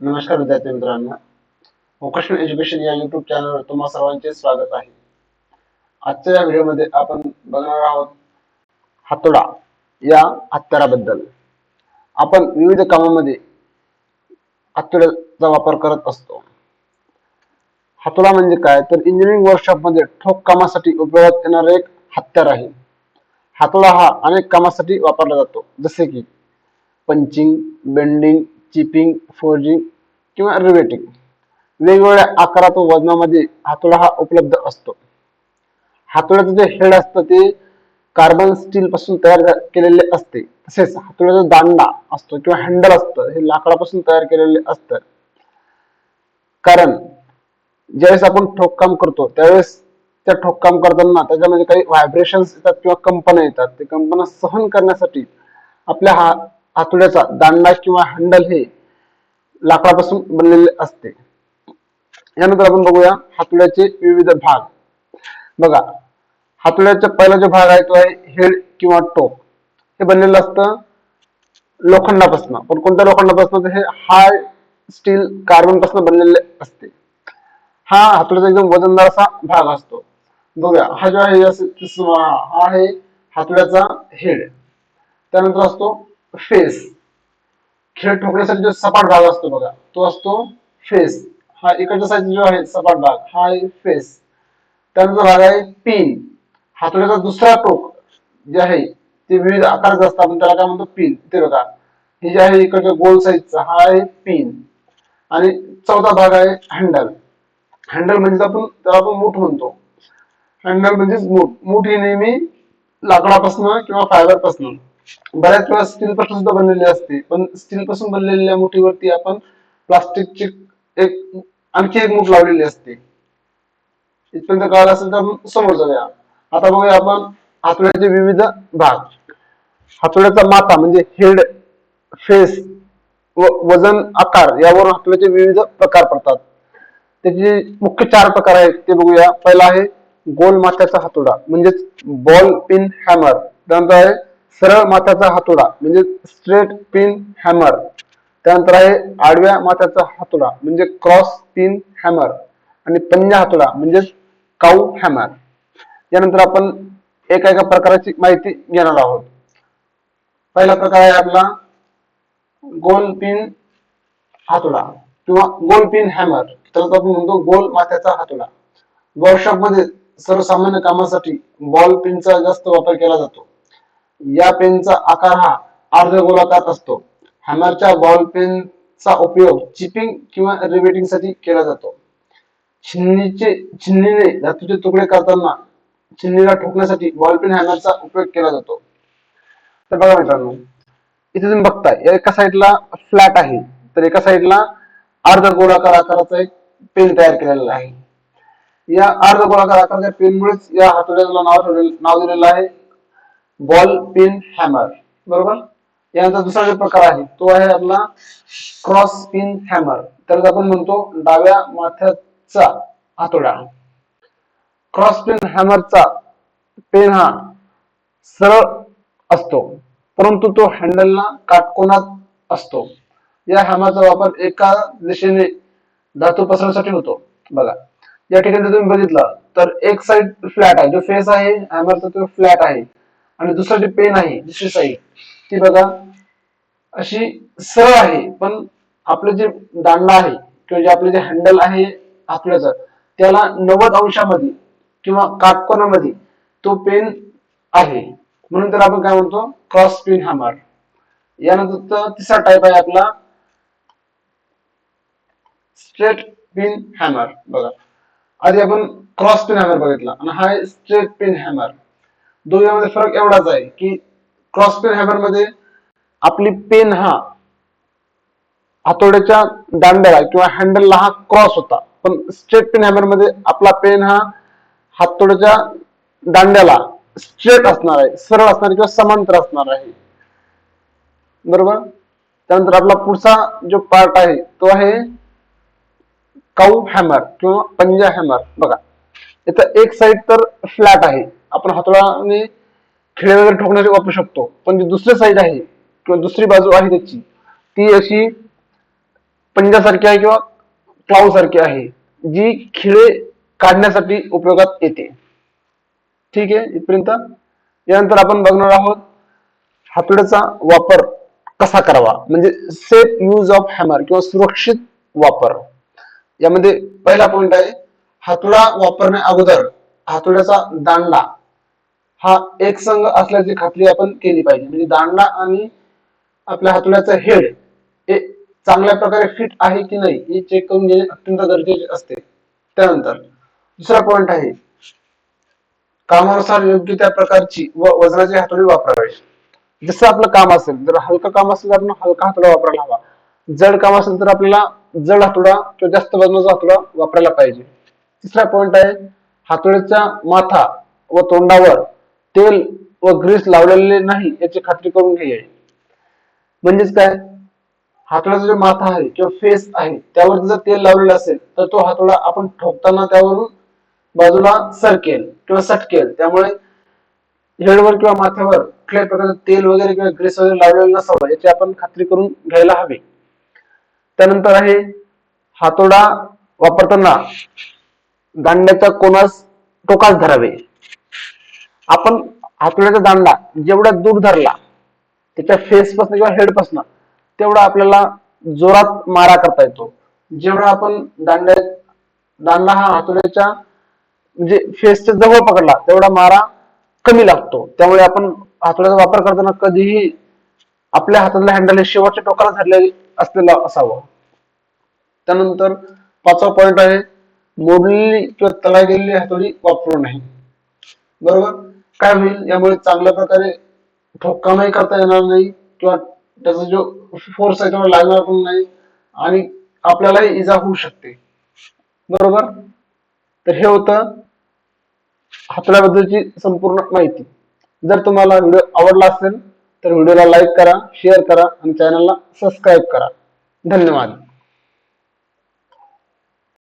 नमस्कार विद्यार्थी मित्रांनो. वोकेशनल एज्युकेशन या युट्यूब चॅनलवर तुम्हा सर्वांचे स्वागत आहे. आजच्या या व्हिडिओमध्ये आपण बघणार आहोत हातोडा या हत्याराबद्दल. आपण विविध कामामध्ये हातोड्याचा वापर करत असतो. हातोडा म्हणजे काय? तर इंजिनिअरिंग वर्कशॉपमध्ये ठोक कामासाठी उपयोगात येणारे एक हत्यार आहे. हातोडा हा अनेक कामासाठी वापरला जातो. जसे की पंचिंग बेंडिंग चिपिंग फोर्जिंग किंवा रिवेटिंग वेगवेगळ्या आकारात व वजनामध्ये हातोडा हा उपलब्ध असतो. हातोड्याचं जे हेड असतं ते कार्बन स्टील पासून तयार केलेले असते. तसेच हातोड्याचा दांडा असतो किंवा हँडल असतं हे लाकडापासून तयार केलेले असतं. कारण ज्यावेळेस आपण ठोककाम करतो त्यावेळेस त्या ठोककाम करताना त्याच्यामध्ये काही व्हायब्रेशन्स येतात किंवा कंपन्या येतात. ते कंपना सहन करण्यासाठी आपल्या हा हातोड्याचा दांडा किंवा हँडल हे लाकडापासून बनलेले असते. यानंतर आपण बघूया हातोड्याचे विविध भाग. बघा हातोड्याचा पहिला जो भाग आहे तो आहे हेड किंवा टोक हे बनलेलं असतं लोखंडापासून. पण कोणत्या लोखंडापासून? तर हे हाय स्टील कार्बनपासून बनलेले असते. हा हातोड्याचा एकदम वजनदार असा भाग असतो. बघूया हा जो आहे हा आहे हातोड्याचा हेड. त्यानंतर असतो फेस. खेळ ठोकण्यासाठी जो सपाट भाग असतो बघा तो असतो फेस. हा इकडच्या साईड जो आहे सपाट भाग हा आहे फेस. त्यानंतर भाग आहे पिन. हातोड्याचा दुसरा टोक जे आहे ते विविध आकाराचं असतात आपण त्याला काय म्हणतो? पिन. ते बघा. हे जे आहे इकडच्या गोल साईजचा हा आहे पिन. आणि चौथा भाग आहे हँडल हँडल म्हणजे आपण त्याला आपण मूठ म्हणतो. हँडल म्हणजेच मूठ. मूठ ही नेहमी लाकडापासून किंवा फायबरपासून बऱ्याच वेळा स्टील पासून सुद्धा बनलेली असते. पण स्टील पासून बनलेल्या मुठीवरती आपण प्लास्टिकची एक आणखी एक मूठ लावलेली असते. इथपर्यंत कळालं असेल तर आपण समोर जाऊया. आता बघूया आपण हातोड्याचे विविध भाग. हातोड्याचा माथा म्हणजे हेड फेस व वजन आकार यावरून हातोड्याचे विविध प्रकार पडतात. त्याचे मुख्य चार प्रकार आहेत ते बघूया. पहिला आहे गोल माथ्याचा हातोडा म्हणजेच बॉल पिन हॅमर त्यानंतर आहे सरळ माथ्याचा हातोडा म्हणजे स्ट्रेट पिन हॅमर त्यानंतर आहे आडव्या माथ्याचा हातोडा म्हणजे क्रॉस पिन हॅमर आणि पंजा हातोडा म्हणजेच काऊ हॅमर यानंतर आपण एका एका प्रकाराची माहिती घेणार आहोत. पहिला प्रकार आहे आपला गोल पिन हातोडा किंवा गोल पिन हॅमर त्याला आपण म्हणतो गोल माथ्याचा हातोडा. वर्कशॉपमध्ये सर्वसामान्य कामासाठी बॉल पिनचा जास्त वापर केला जातो. या पेनचा आकार हा अर्धगोलाकार असतो. हॅमरच्या बॉल पेनचा उपयोग चिपिंग किंवा रिबेटिंगसाठी केला जातो. छिन्नीचे छिन्नीने धातूचे तुकडे करताना छिन्नीला ठोकण्यासाठी बॉल पेन हॅमरचा उपयोग केला जातो. तर बघा मित्रांनो इथे तुम्ही बघताय एका साईडला फ्लॅट आहे तर एका साईडला अर्ध गोलाकार आकाराचा एक पेन तयार केलेला आहे. या अर्ध गोलाकार आकाराच्या पेनमुळेच या हातोड्याला नाव ठेवलेलं नाव दिलेलं आहे. Ball pin hammer. बरोबर? यानंतर दुसरा जो प्रकार आहे तो आहे आपला क्रॉस पिन हॅमर. तर आपण म्हणतो डाव्या माथ्याचा हातोडा. क्रॉस पिन हॅमरचा पेन हा सरळ असतो परंतु तो हँडलला काटकोनात असतो. या हॅमरचा वापर एका दिशेने धातू पसरण्यासाठी होतो. बघा या ठिकाणी जर तुम्ही बघितलं तर एक साइड फ्लॅट आहे. जो फेस आहे हॅमरचा तो फ्लॅट आहे. आणि दुसरं जे पेन आहे दुसरी साईड ती बघा अशी सरळ आहे पण आपलं जे दांडा आहे किंवा जे आपलं जे हँडल आहे आपल्याचं त्याला नव्वद अंशामध्ये किंवा काटकोनामध्ये तो पेन आहे. म्हणून तर आपण काय म्हणतो? क्रॉस पिन हॅमर यानंतर तिसरा टाईप आहे आपला स्ट्रेट पिन हॅमर. बघा. आधी आपण क्रॉस पिन हॅमर बघितला आणि हा स्ट्रेट पिन हॅमर. दोघांमध्ये फरक एवढाच आहे की क्रॉस पेन हॅमरमध्ये आपली पेन हा हातोड्याच्या दांड्याला किंवा हँडलला हा क्रॉस होता. पण स्ट्रेट पेन हॅमरमध्ये आपला पेन हा हातोड्याच्या दांड्याला स्ट्रेट असणार आहे सरळ असणार किंवा समांतर असणार आहे. बरोबर? त्यानंतर आपला पुढचा जो पार्ट आहे तो आहे काऊ हॅमर किंवा पंजा हॅमर बघा इथं एक साइड तर फ्लॅट आहे. आपण हातोडाने खिळे वगैरे ठोकण्यासाठी वापरू शकतो. पण जी दुसरी साईड आहे किंवा दुसरी बाजू आहे त्याची ती अशी पंजासारखी आहे किंवा क्लाव सारखी आहे जी खिळे काढण्यासाठी उपयोगात येते. ठीक आहे? इथपर्यंत. यानंतर आपण बघणार आहोत हातोड्याचा वापर कसा करावा? म्हणजे सेफ यूज ऑफ हॅमर किंवा सुरक्षित वापर. यामध्ये पहिला पॉइंट आहे हातोडा वापरण्या अगोदर हातोड्याचा दांडा हा एक संघ असल्याची खात्री आपण केली पाहिजे. म्हणजे दांडा आणि आपल्या हातोड्याचं हेड हे चांगल्या प्रकारे फिट आहे की नाही हे चेक करून घेणे अत्यंत गरजेचे असते. त्यानंतर दुसरा पॉइंट आहे कामानुसार योग्य त्या प्रकारची व वजनाची हातोडी वापरावी. जसं आपलं काम असेल जर हलकं काम असेल तर आपण हलका हातोडा वापरायला हवा. जड काम असेल तर आपल्याला जड हातोडा किंवा जास्त वजनाचा हातोडा वापरायला पाहिजे. तिसरा पॉइंट आहे हातोडीचा माथा व तोंडावर तेल व ग्रीस लावलेले नाही याची खात्री करून घ्यावी म्हणजेच काय? हातोड्याचा जो माथा आहे किंवा फेस आहे त्यावर जर तेल लावलेलं असेल तर तो हातोडा आपण ठोकताना त्यावरून बाजूला सरकेल किंवा सटकेल. त्यामुळे हेडवर किंवा माथ्यावर कुठल्याही प्रकारचं तेल वगैरे किंवा ग्रीस वगैरे लावलेलं नसावं याची आपण खात्री करून घ्यायला हवी. त्यानंतर आहे हातोडा वापरताना दांड्याचा कोणास टोकास धरावे. आपण हातोड्याचा दांडा जेवढा दूर धरला त्याच्या फेसपासून किंवा हेडपासून तेवढा आपल्याला जोरात मारा करता येतो. जेवढा आपण दांड्या दांडा हा हातोड्याच्या म्हणजे फेसच्या जवळ पकडला तेवढा मारा कमी लागतो. त्यामुळे आपण हातोड्याचा वापर करताना कधीही आपल्या हातातलं हँडल हे शेवटच्या टोकाला धरले असलेलं असावं. त्यानंतर पाचवा पॉइंट आहे मोडलेली किंवा तळा गेलेली हातोडी वापरू नये. बरोबर? काय होईल? यामुळे चांगल्या प्रकारे ठोक्कामही करता येणार नाही किंवा त्याचा जो फोर्स आहे तेवढा लागणार पण नाही आणि आपल्यालाही इजा होऊ शकते. बरोबर? तर हे होतं हातोड्याबद्दलची संपूर्ण माहिती. जर तुम्हाला व्हिडिओ आवडला असेल तर व्हिडिओला लाईक करा शेअर करा आणि चॅनलला सबस्क्राईब करा. धन्यवाद.